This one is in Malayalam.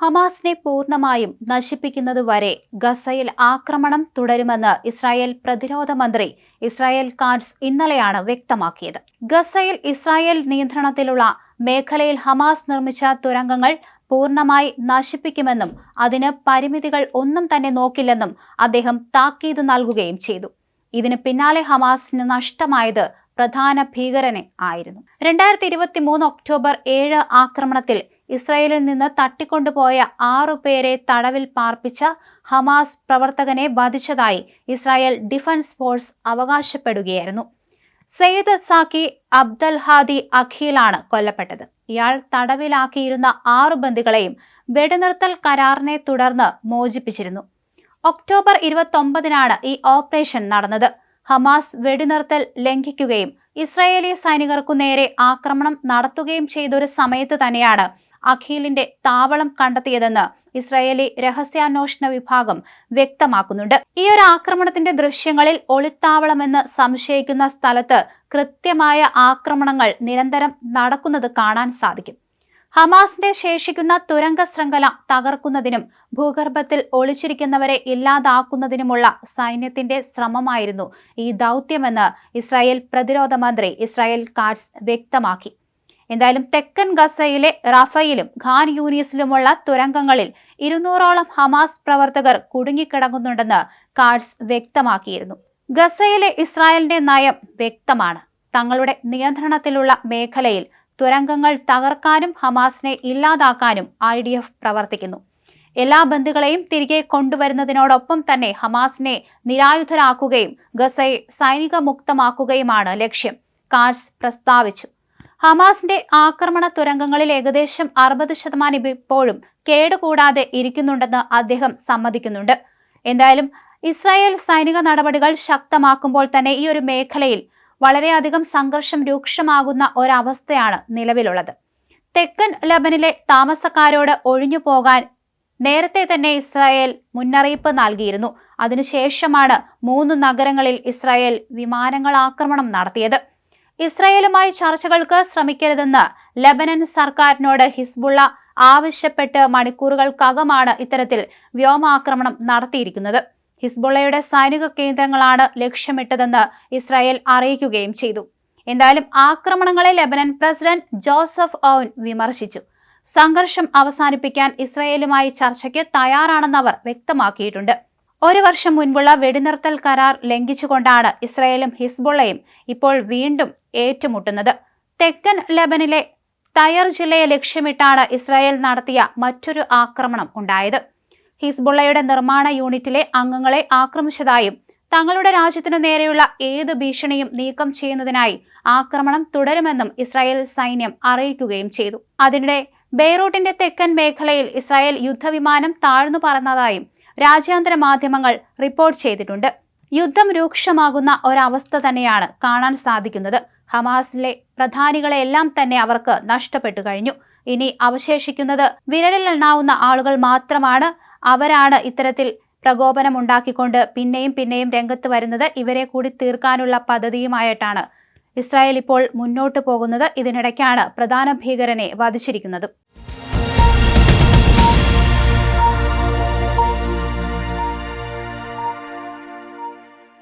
ഹമാസിനെ പൂർണമായും നശിപ്പിക്കുന്നതുവരെ ഗസയിൽ ആക്രമണം തുടരുമെന്ന് ഇസ്രായേൽ പ്രതിരോധ മന്ത്രി ഇസ്രായേൽ കാഡ്സ് ഇന്നലെയാണ് വ്യക്തമാക്കിയത്. ഗസയിൽ ഇസ്രായേൽ നിയന്ത്രണത്തിലുള്ള മേഖലയിൽ ഹമാസ് നിർമ്മിച്ച തുരങ്കങ്ങൾ പൂർണമായി നശിപ്പിക്കുമെന്നും അതിന് പരിമിതികൾ ഒന്നും തന്നെ നോക്കില്ലെന്നും അദ്ദേഹം താക്കീത് നൽകുകയും ചെയ്തു. ഇതിന് പിന്നാലെ ഹമാസിന് നഷ്ടമായത് പ്രധാന ഭീകരനെ ആയിരുന്നു. രണ്ടായിരത്തി ഇരുപത്തി മൂന്ന് ഒക്ടോബർ ഏഴ് ആക്രമണത്തിൽ ഇസ്രായേലിൽ നിന്ന് തട്ടിക്കൊണ്ടുപോയ ആറു പേരെ തടവിൽ പാർപ്പിച്ച ഹമാസ് പ്രവർത്തകനെ വധിച്ചതായി ഇസ്രായേൽ ഡിഫൻസ് ഫോഴ്സ് അവകാശപ്പെടുകയായിരുന്നു. സെയ്ദ് സാക്കി അബ്ദൽ ഹാദി അഖീലാണ് കൊല്ലപ്പെട്ടത്. ഇയാൾ തടവിലാക്കിയിരുന്ന ആറു ബന്ദികളെയും വെടിനിർത്തൽ കരാറിനെ തുടർന്ന് മോചിപ്പിച്ചിരുന്നു. ഒക്ടോബർ ഇരുപത്തൊമ്പതിനാണ് ഈ ഓപ്പറേഷൻ നടന്നത്. ഹമാസ് വെടിനിർത്തൽ ലംഘിക്കുകയും ഇസ്രായേലി സൈനികർക്കു നേരെ ആക്രമണം നടത്തുകയും ചെയ്തൊരു സമയത്ത് തന്നെയാണ് അഖീലിന്റെ താവളം കണ്ടെത്തിയതെന്ന് ഇസ്രായേലി രഹസ്യാന്വേഷണ വിഭാഗം വ്യക്തമാക്കുന്നുണ്ട്. ഈ ഒരു ആക്രമണത്തിന്റെ ദൃശ്യങ്ങളിൽ ഒളിത്താവളമെന്ന് സംശയിക്കുന്ന സ്ഥലത്ത് കൃത്യമായ ആക്രമണങ്ങൾ നിരന്തരം നടക്കുന്നത് കാണാൻ സാധിക്കും. ഹമാസിന്റെ ശേഷിക്കുന്ന തുരങ്ക ശൃംഖല തകർക്കുന്നതിനും ഭൂഗർഭത്തിൽ ഒളിച്ചിരിക്കുന്നവരെ ഇല്ലാതാക്കുന്നതിനുമുള്ള സൈന്യത്തിന്റെ ശ്രമമായിരുന്നു ഈ ദൗത്യമെന്ന് ഇസ്രായേൽ പ്രതിരോധ മന്ത്രി ഇസ്രായേൽ കാറ്റ്സ് വ്യക്തമാക്കി. എന്തായാലും തെക്കൻ ഗസയിലെ റഫയിലും ഖാൻ യൂനിയസിലുമുള്ള തുരങ്കങ്ങളിൽ ഇരുന്നൂറോളം ഹമാസ് പ്രവർത്തകർ കുടുങ്ങിക്കിടങ്ങുന്നുണ്ടെന്ന് കാർഡ്സ് വ്യക്തമാക്കിയിരുന്നു. ഗസയിലെ ഇസ്രായേലിന്റെ നയം വ്യക്തമാണ്. തങ്ങളുടെ നിയന്ത്രണത്തിലുള്ള മേഖലയിൽ തുരങ്കങ്ങൾ തകർക്കാനും ഹമാസിനെ ഇല്ലാതാക്കാനും ഐ ഡി എഫ് പ്രവർത്തിക്കുന്നു. എല്ലാ ബന്ധുക്കളെയും തിരികെ കൊണ്ടുവരുന്നതിനോടൊപ്പം തന്നെ ഹമാസിനെ നിരായുധരാക്കുകയും ഗസയെ സൈനിക മുക്തമാക്കുകയുമാണ് ലക്ഷ്യം കാർസ് പ്രസ്താവിച്ചു. ഹമാസിന്റെ ആക്രമണ തുരങ്കങ്ങളിൽ ഏകദേശം അറുപത് ശതമാനം ഇപ്പോഴും കേടുകൂടാതെ ഇരിക്കുന്നുണ്ടെന്ന് അദ്ദേഹം സമ്മതിക്കുന്നുണ്ട്. എന്തായാലും ഇസ്രായേൽ സൈനിക നടപടികൾ ശക്തമാക്കുമ്പോൾ തന്നെ ഈ ഒരു മേഖലയിൽ വളരെയധികം സംഘർഷം രൂക്ഷമാകുന്ന ഒരവസ്ഥയാണ് നിലവിലുള്ളത്. തെക്കൻ ലബനിലെ താമസക്കാരോട് ഒഴിഞ്ഞു പോകാൻ നേരത്തെ തന്നെ ഇസ്രായേൽ മുന്നറിയിപ്പ് നൽകിയിരുന്നു. അതിനുശേഷമാണ് മൂന്ന് നഗരങ്ങളിൽ ഇസ്രായേൽ വിമാനങ്ങൾ ആക്രമണം നടത്തിയത്. ഇസ്രായേലുമായി ചർച്ചകൾക്ക് ശ്രമിക്കരുതെന്ന് ലബനൻ സർക്കാരിനോട് ഹിസ്ബുള്ള ആവശ്യപ്പെട്ട് മണിക്കൂറുകൾക്കകമാണ് ഇത്തരത്തിൽ വ്യോമാക്രമണം നടത്തിയിരിക്കുന്നത്. ഹിസ്ബുള്ളയുടെ സൈനിക കേന്ദ്രങ്ങളാണ് ലക്ഷ്യമിട്ടതെന്ന് ഇസ്രായേൽ അറിയിക്കുകയും ചെയ്തു. എന്തായാലും ആക്രമണങ്ങളെ ലബനൻ പ്രസിഡന്റ് ജോസഫ് ഓൻ വിമർശിച്ചു. സംഘർഷം അവസാനിപ്പിക്കാൻ ഇസ്രായേലുമായി ചർച്ചയ്ക്ക് തയ്യാറാണെന്ന് അവർ വ്യക്തമാക്കിയിട്ടുണ്ട്. ഒരു വർഷം മുൻപുള്ള വെടിനിർത്തൽ കരാർ ലംഘിച്ചുകൊണ്ടാണ് ഇസ്രായേലും ഹിസ്ബുള്ളയും ഇപ്പോൾ വീണ്ടും ഏറ്റുമുട്ടുന്നത്. തെക്കൻ ലബനിലെ തയർ ജില്ലയെ ലക്ഷ്യമിട്ടാണ് ഇസ്രായേൽ നടത്തിയ മറ്റൊരു ആക്രമണം ഉണ്ടായത്. ഹിസ്ബുള്ളയുടെ നിർമ്മാണ യൂണിറ്റിലെ അംഗങ്ങളെ ആക്രമിച്ചതായും തങ്ങളുടെ രാജ്യത്തിനു നേരെയുള്ള ഏത് ഭീഷണിയും നീക്കം ചെയ്യുന്നതിനായി ആക്രമണം തുടരുമെന്നും ഇസ്രായേൽ സൈന്യം അറിയിക്കുകയും ചെയ്തു. അതിനിടെ ബെയ്റൂട്ടിന്റെ തെക്കൻ മേഖലയിൽ ഇസ്രായേൽ യുദ്ധവിമാനം താഴ്ന്നു പറന്നതായും രാജ്യാന്തര മാധ്യമങ്ങൾ റിപ്പോർട്ട് ചെയ്തിട്ടുണ്ട്. യുദ്ധം രൂക്ഷമാകുന്ന ഒരവസ്ഥ തന്നെയാണ് കാണാൻ സാധിക്കുന്നത്. ഹമാസിലെ പ്രധാനികളെല്ലാം തന്നെ അവർക്ക് നഷ്ടപ്പെട്ടു കഴിഞ്ഞു. ഇനി അവശേഷിക്കുന്നത് വിരലിൽ എണ്ണാവുന്ന ആളുകൾ മാത്രമാണ്. അവരാണ് ഇത്തരത്തിൽ പ്രകോപനം ഉണ്ടാക്കിക്കൊണ്ട് പിന്നെയും പിന്നെയും രംഗത്ത് വരുന്നത്. ഇവരെ കൂടി തീർക്കാനുള്ള പദ്ധതിയുമായിട്ടാണ് ഇസ്രായേൽ ഇപ്പോൾ മുന്നോട്ട് പോകുന്നത്. ഇതിനിടയ്ക്കാണ് പ്രധാന ഭീകരനെ വധിച്ചിരിക്കുന്നത്.